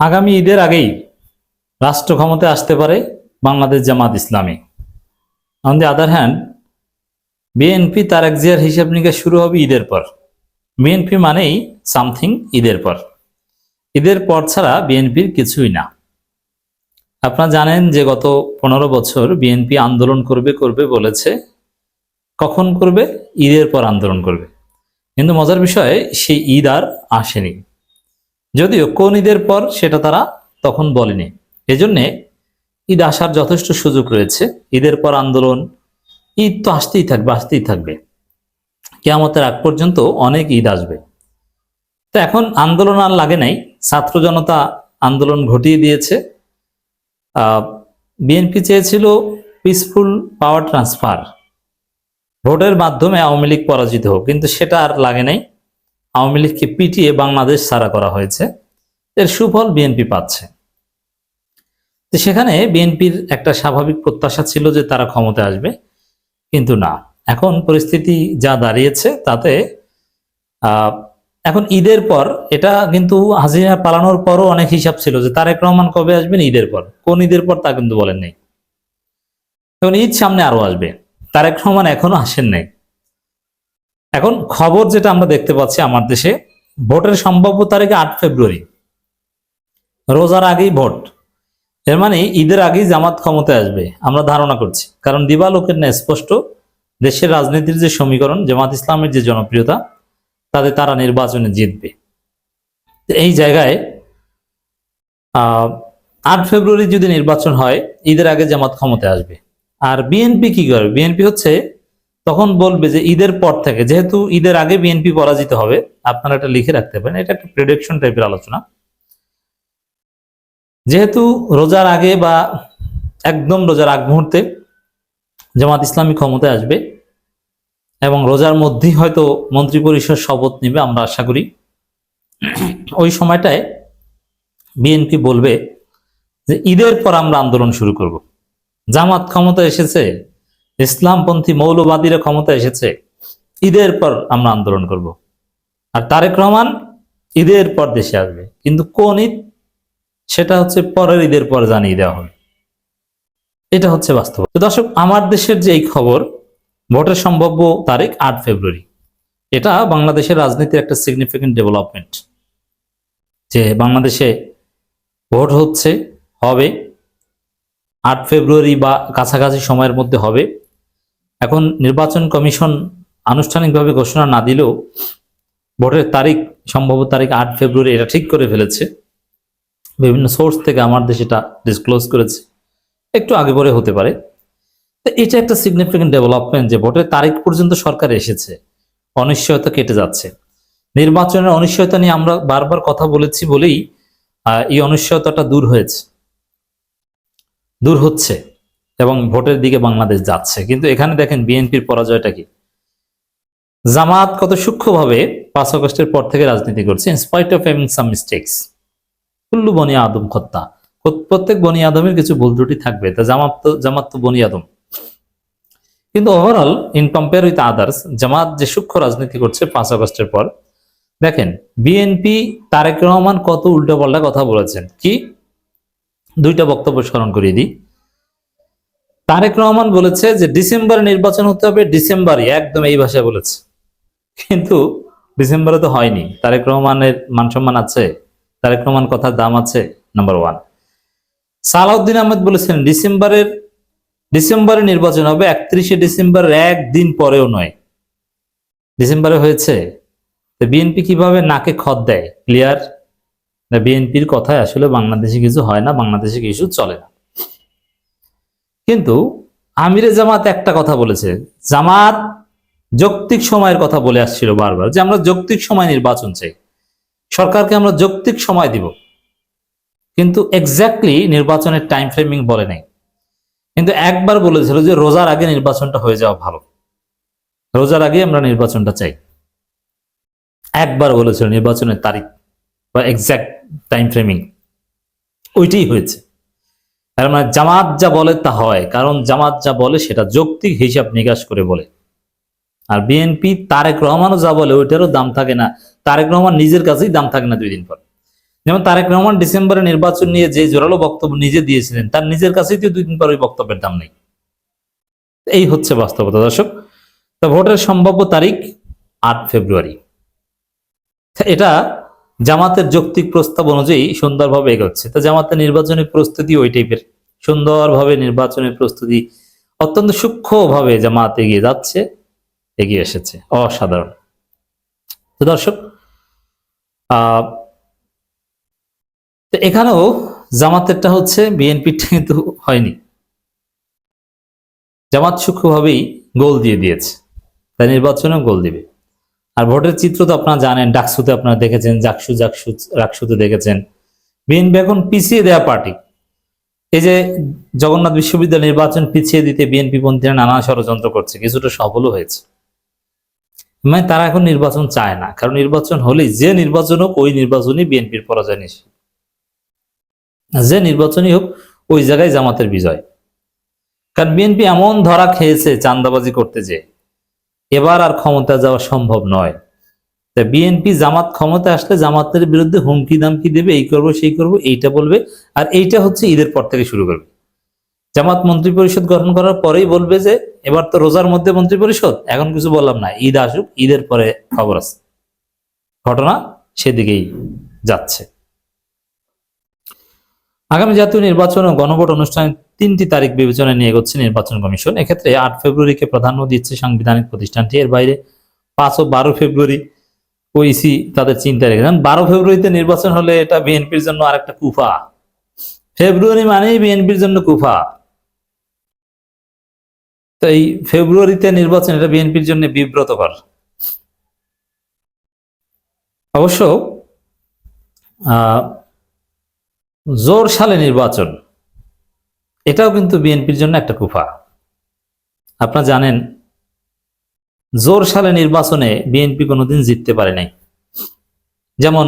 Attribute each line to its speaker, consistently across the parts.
Speaker 1: আগামী ঈদের আগেই রাষ্ট্র ক্ষমতায় আসতে পারে Bangladesh Jamaat Islami. On the other hand BNP তার জিয়ার হিসাব নিকাশ শুরু হবে ঈদের পর। বিএনপি মানেই সামথিং ঈদের পর। ঈদের পর ছাড়া বিএনপির কিছুই না। আপনারা জানেন যে গত পনেরো বছর বিএনপি আন্দোলন করবে করবে বলেছে, কখন করবে? ঈদের পর আন্দোলন করবে। কিন্তু মজার বিষয়ে, সেই ঈদ আর আসেনি। যদিও কোন ঈদের পর সেটা তারা তখন বলেনি। এজন্যে ঈদ আসার যথেষ্ট সুযোগ রয়েছে। ঈদের পর আন্দোলন, ঈদ তো আসতেই থাকবে আসতেই থাকবে। কেয়ামতের আগ পর্যন্ত অনেক ঈদ আসবে। তো এখন আন্দোলন আর লাগে নাই। ছাত্র জনতা আন্দোলন ঘটিয়ে দিয়েছে। বিএনপি চেয়েছিল পিসফুল পাওয়ার ট্রান্সফার ভোটের মাধ্যমে আওয়ামী লীগ পরাজিত হোক, কিন্তু সেটা আর লাগে নাই। আওয়ামী লীগকে পিটিয়ে বাংলাদেশ সারা করা হয়েছে। এর সুফল বিএনপি পাচ্ছে। তো সেখানে বিএনপির একটা স্বাভাবিক প্রত্যাশা ছিল যে তারা ক্ষমতায় আসবে, কিন্তু না। এখন পরিস্থিতি যা দাঁড়িয়েছে তাতে এখন ঈদের পর এটা কিন্তু হাসিনা পালানোর পরও অনেক হিসাব ছিল যে তারেক রহমান কবে আসবেন ঈদের পর। কোন ঈদের পর তা কিন্তু বলেন নাই। এখন ঈদ সামনে আরও আসবে। তারেক রহমান এখনও আসেন নাই। এখন খবর যেটা আমরা দেখতে পাচ্ছি আমার দেশে, ভোটের সম্ভাব্য তারিখ আট ফেব্রুয়ারি। রোজার আগেই ভোট। এর মানে ঈদের আগেই জামাত ক্ষমতায় আসবে, আমরা ধারণা করছি। কারণ দিবালোকের না স্পষ্ট, দেশের রাজনীতির যে সমীকরণ, জামাত ইসলামের যে জনপ্রিয়তা, তাতে তারা নির্বাচনে জিতবে। এই জায়গায় আট ফেব্রুয়ারি যদি নির্বাচন হয়, ঈদের আগে জামাত ক্ষমতায় আসবে। আর বিএনপি কি করবে বিএনপি হচ্ছে তখন বলবে যে ঈদের পর থেকে, যেহেতু ঈদের আগে বিএনপি পরাজিত হবে, আপনারা এটা লিখে রাখতে পারেন, এটা একটা প্রেডিকশন টাইপের আলোচনা। যেহেতু রোজার আগে বা একদম রোজার আগ মুহূর্তে জামাত ইসলামী ক্ষমতায় আসবে এবং রোজার মধ্যেই হয়তো মন্ত্রী পরিষদ শপথ নেবে, আমরা আশা করি। ওই সময়টায় বিএনপি বলবে যে ঈদের পর আমরা আন্দোলন শুরু করব। জামাত ক্ষমতা এসেছে ইসলামপন্থী মৌলবাদীরা ক্ষমতা এসেছে, ঈদের পর আমরা আন্দোলন করব। আর তারেক রহমান ঈদের পর দেশে আসবে। কিন্তু কোন ঈদ? সেটা হচ্ছে পরের ঈদের পর জানিয়ে দেওয়া হবে। এটা হচ্ছে বাস্তব। দর্শক, আমার দেশের যে এই খবর, ভোটের সম্ভাব্য তারিখ আট ফেব্রুয়ারি। এটা বাংলাদেশের রাজনীতির একটা সিগনিফিকেন্ট ডেভেলপমেন্ট যে বাংলাদেশে ভোট হচ্ছে, হবে, আট ফেব্রুয়ারি বা কাছাকাছি সময়ের মধ্যে হবে। এখন নির্বাচন কমিশন আনুষ্ঠানিকভাবে ঘোষণা না দিলেও ভোটের তারিখ সম্ভব তারিখ আট ফেব্রুয়ারি এটা ঠিক করে ফেলেছে। বিভিন্ন সোর্স থেকে আমার দেশ এটা ডিসক্লোজ করেছে। একটু আগে পরে হতে পারে। তো এটা একটা সিগনিফিকেন্ট ডেভেলপমেন্ট যে ভোটের তারিখ পর্যন্ত সরকার এসেছে। অনিশ্চয়তা কেটে যাচ্ছে। নির্বাচনের অনিশ্চয়তা নিয়ে আমরা বারবার কথা বলেছি বলেই এই অনিশ্চয়তাটা দূর হয়েছে। দূর হচ্ছে। এবং ভোটের দিকে বাংলাদেশ যাচ্ছে। কিন্তু এখানে দেখেন বিএনপির পরাজয়টা কি? জামাত কত সূক্ষ্মভাবে পাঁচ আগস্টের পর থেকে রাজনীতি করছে in spite of having some mistakes কুল্লু বনি আদম খত্তা প্রত্যেক বনি আদমের কিছু ভুল ত্রুটি থাকবে, তা জামাত তো জামাত তো বনি আদম। কিন্তু overall in compare with others Jamaat যে সূক্ষ্ম রাজনীতি করছে পাঁচ আগস্টের পর, দেখেন বিএনপি তারেক রহমান কত উল্টোপাল্টা কথা বলেছেন। কি? দুইটা বক্তব্য স্মরণ করিয়ে দিই। তারেক রহমান বলেছে যে ডিসেম্বরে নির্বাচন হতে হবে ডিসেম্বরে একদম এই ভাষায় বলেছে। কিন্তু ডিসেম্বরে তো হয়নি। তারেক রহমানের মান সম্মান আছে, তারেক রহমান কথার দাম আছে নাম্বার ওয়ান সালাউদ্দিন আহমেদ বলেছেন, ডিসেম্বরের, ডিসেম্বরে নির্বাচন হবে, একত্রিশে ডিসেম্বরের একদিন পরেও নয়। ডিসেম্বরে হয়েছে। বিএনপি কীভাবে নাকে খত দেয়? ক্লিয়ার? বিএনপির কথায় আসলে বাংলাদেশে কিছু হয় না, বাংলাদেশে কিছু চলে না। কিন্তু আমিরে জামাত একটা কথা বলেছে। জামাত যৌক্তিক সময়ের কথা বলে আসছিল বারবার যে আমরা যৌক্তিক সময় নির্বাচন চাই। সরকারকে আমরা যৌক্তিক সময় দিব। কিন্তু এক্স্যাক্টলি নির্বাচনের টাইম ফ্রেমিং বলে নাই। কিন্তু একবার বলেছিল যে রোজার আগে নির্বাচনটা হয়ে যাওয়া ভালো। রোজার আগে আমরা নির্বাচনটা চাই। একবার বলেছিল নির্বাচনের তারিখ বা এক্স্যাক্ট টাইম ফ্রেমিং ওইটাই হয়েছে। তার মানে জামাত যা বলে তা হয়, কারণ জামাত যা বলে সেটা যৌক্তিক হিসাব নিকাশ করে বলে। আর বিএনপি তারেক রহমানও যা বলে ওইটারও দাম থাকে না। তারেক রহমান নিজের কাছেই দাম থাকে না দুই দিন পর। যেমন তারেক রহমান ডিসেম্বরে নির্বাচন নিয়ে যে জোরালো বক্তব্য নিজে দিয়েছিলেন, তার নিজের কাছেই তো দুই দিন পর ওই বক্তব্যের দাম নেই। এই হচ্ছে বাস্তবতা, দর্শক। তো ভোটের সম্ভাব্য তারিখ আট ফেব্রুয়ারি। এটা জামাতের যৌক্তিক প্রস্তাব অনুযায়ী সুন্দরভাবে এগোচ্ছে। তো জামাতের নির্বাচনী প্রস্তুতি ওই টাইপের। সুন্দরভাবে নির্বাচনের প্রস্তুতি অত্যন্ত সূক্ষ্মভাবে জামাত এগিয়ে যাচ্ছে, এগিয়ে এসেছে। অসাধারণ। তো দর্শক তো এখানেও জামাতেরটা হচ্ছে বিএনপিটা কিন্তু হয়নি। জামাত সূক্ষ্মভাবেই গোল দিয়ে দিয়েছে। তাই নির্বাচনেও গোল দিবে। আর ভোটের চিত্র তো আপনারা জানেন, ডাকসুতে আপনারা দেখেছেন, জাকসু জাকসু, রাকসুতে দেখেছেন। বিএনপি এখন পিছিয়ে দেওয়া পার্টি। এই যে জগন্নাথ বিশ্ববিদ্যালয় নির্বাচন পিছিয়ে দিতে বিএনপি পন্থীরা নানা ষড়যন্ত্র করছে, কিছুটা সফলও হয়েছে। মানে তারা এখন নির্বাচন চায় না, কারণ নির্বাচন হলেই যে নির্বাচন হোক, ওই নির্বাচনই বিএনপির পরাজয় নিশ্চিত। যে নির্বাচনই হোক, ওই জায়গায় জামাতের বিজয়। কারণ বিএনপি এমন ধরা খেয়েছে চান্দাবাজি করতে যে এবার আর ক্ষমতা যাওয়া সম্ভব নয়। তা বিএনপি জামাত ক্ষমতা আসলে জামাতের বিরুদ্ধে হুমকি দামকি দেবে, এই করব, সেই করব, এইটা বলবে, আর এইটা হচ্ছে ঈদের পর থেকে শুরু করবে। জামাত মন্ত্রী পরিষদ গঠন করার পরেই বলবে যে, এবার তো রোজার মধ্যে মন্ত্রী পরিষদ এখন কিছু বললাম না, ঈদ আসুক, ঈদের পরে খবর আছে। ঘটনা সেদিকেই যাচ্ছে। আগামী জাতীয় নির্বাচন ও গণভোট অনুষ্ঠানের তিনটি তারিখ বিবেচনায় নিয়ে এগোচ্ছে নির্বাচন কমিশন। এক্ষেত্রে আট ফেব্রুয়ারিকে প্রাধান্য দিচ্ছে সাংবিধানিক প্রতিষ্ঠানটি। এর বাইরে পাঁচ ও বারো ফেব্রুয়ারি ওইসি তাদের চিন্তা রেখেছেন বারো ফেব্রুয়ারিতে নির্বাচন হলে এটা বিএনপির জন্য আরেকটা কুফা। ফেব্রুয়ারি মানেই বিএনপির জন্য কুফা। তো এই ফেব্রুয়ারিতে নির্বাচন, এটা বিএনপির জন্য বিব্রতকর। অবশ্য জোর সালে নির্বাচন। এটাও কিন্তু বিএনপির জন্য একটা কুফা। আপনারা জানেন, জোর সালে নির্বাচনে বিএনপি কোনোদিন জিততে পারে নাই। যেমন,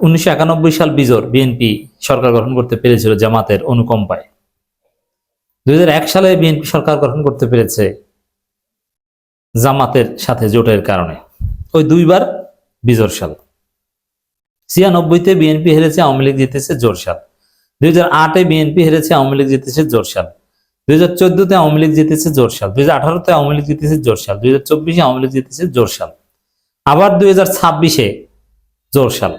Speaker 1: উনিশশো একানব্বই সাল বিজোর বিএনপি সরকার গঠন করতে পেরেছিল জামাতের অনুকম্পায়। দুই এক সালে বিএনপি সরকার গঠন করতে পেরেছে জামাতের সাথে জোটের কারণে। ওই দুইবার বিজোর সাল। ছিয়ানব্বইতে বিএনপি হেরেছে, আওয়ামী লীগ জিতেছে জোরসাল দুই হাজার আটে বিএনপি হেরেছে, আওয়ামী লীগ জিতেছে জোরসাল দুই হাজার চোদ্দতে আওয়ামী লীগ জিতেছে জোরসাল দুই হাজার আঠারোতে আওয়ামী লীগ জিতেছে জোরসাল দুই হাজার চব্বিশে আওয়ামী লীগ জিতেছে জোরসাল আবার দুই হাজার ছাব্বিশে জোরসাল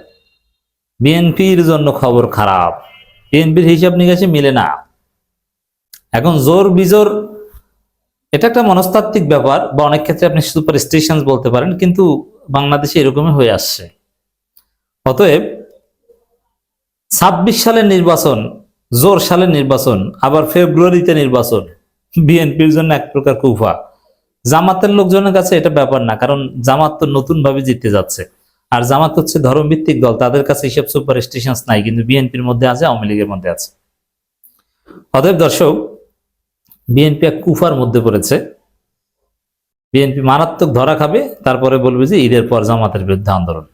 Speaker 1: বিএনপির জন্য খবর খারাপ। বিএনপির হিসাব নিকাশে মিলে না। এখন জোর বিজোর, এটা একটা মনস্তাত্ত্বিক ব্যাপার, বা অনেক ক্ষেত্রে আপনি সুপার স্টেশন বলতে পারেন, কিন্তু বাংলাদেশে এরকমই হয়ে আসছে। অতএব ছাব্বিশ সালের নির্বাচন, জোর সালের নির্বাচন, আবার ফেব্রুয়ারিতে নির্বাচন, বিএনপির জন্য এক প্রকার কুফা। জামাতের লোকজনের কাছে এটা ব্যাপার না, কারণ জামাত তো নতুন ভাবে জিততে যাচ্ছে। আর জামাত হচ্ছে ধর্মভিত্তিক দল, তাদের কাছে এইসব সুপার স্টেশন নাই, কিন্তু বিএনপির মধ্যে আছে, আওয়ামী লীগের মধ্যে আছে। অতএব দর্শক, বিএনপি এক কুফার মধ্যে পড়েছে। বিএনপি মারাত্মক ধরা খাবে, তারপরে বলবে যে ঈদের পর জামাতের বিরুদ্ধে আন্দোলন।